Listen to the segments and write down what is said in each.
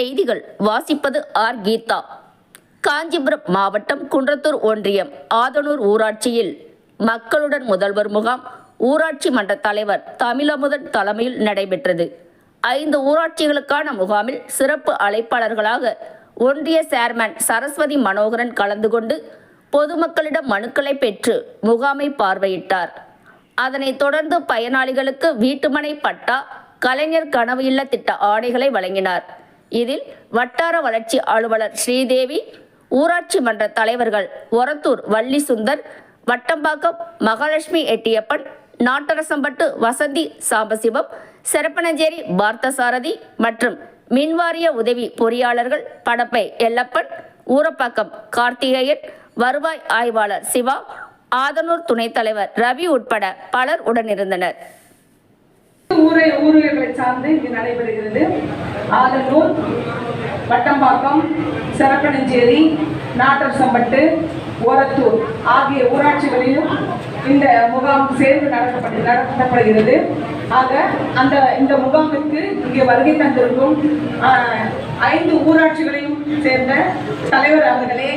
செய்திகள் வாசிப்பது ஆர். கீதா. காஞ்சிபுரம் மாவட்டம் குன்றத்தூர் ஒன்றியம் ஆதனூர் ஊராட்சியில் மக்களுடன் முதல்வர் முகாம் ஊராட்சி மன்ற தலைவர் தமிழமுதன் தலைமையில் நடைபெற்றது. ஐந்து ஊராட்சிகளுக்கான முகாமில் சிறப்பு அழைப்பாளர்களாக ஒன்றிய சேர்மன் சரஸ்வதி மனோகரன் கலந்து கொண்டு பொதுமக்களிடம் மனுக்களை பெற்று முகாமை பார்வையிட்டார். அதனைத் தொடர்ந்து பயனாளிகளுக்கு வீட்டுமனை பட்டா கலைஞர் கனவு இல்ல திட்ட ஆணைகளை வழங்கினார். இதில் வட்டார வளர்ச்சி அலுவலர் ஸ்ரீதேவி ஊராட்சி மன்ற தலைவர்கள் ஒரத்தூர் வள்ளி சுந்தர் வட்டம்பாக்கம் மகாலட்சுமி எட்டியப்பன் நாட்டரசம்பட்டு வசந்தி சாம்பசிவம் செரப்பனஞ்சேரி பார்த்தசாரதி மற்றும் மின்வாரிய உதவி பொறியாளர்கள் படப்பை எல்லப்பன் ஊரப்பாக்கம் கார்த்திகேயன் வருவாய் ஆய்வாளர் சிவா ஆதனூர் துணைத் தலைவர் ரவி உட்பட பலர் உடனிருந்தனர். ஊரை ஊழியர்களை சார்ந்து இங்கு நடைபெறுகிறது. ஆதனூர் வட்டம்பாக்கம் செரப்பனஞ்சேரி நாட்டரசம்பட்டு ஓரத்தூர் ஆகிய ஊராட்சிகளிலும் இந்த முகாம் சேர்ந்து நடத்தப்பட்டு நடத்தப்படுகிறது. ஆக அந்த இந்த முகாமிற்கு இங்கே வருகை தந்திருக்கும் ஐந்து ஊராட்சிகளையும் சேர்ந்த தலைவர் அவர்களே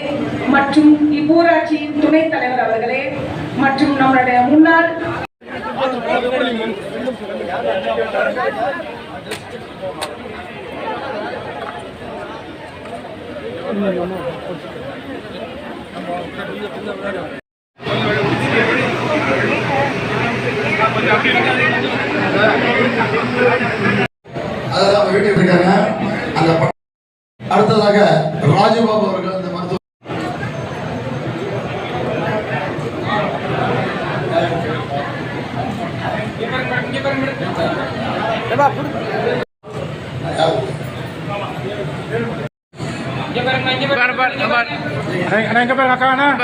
மற்றும் இவ்வூராட்சியின் துணைத் தலைவர் அவர்களே மற்றும் நம்மளுடைய முன்னாள் அதெல்லாம் அவங்க வீட்டுக்கு இருக்காங்க அந்த அடுத்ததாக ராஜபாபு அவர்கள் அந்த மருத்துவ யாரு? Kepala kakak anak.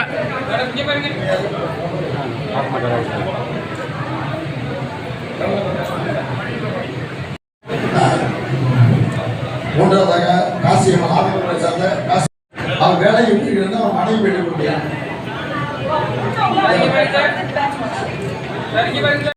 மூன்றாவதாக காசி அம்மன் ஆதிபுரை சார்ந்த காசி அவர் வேலை எப்படி இருந்தால் அவர் மனைவி வீட்டுக்கு முடியும்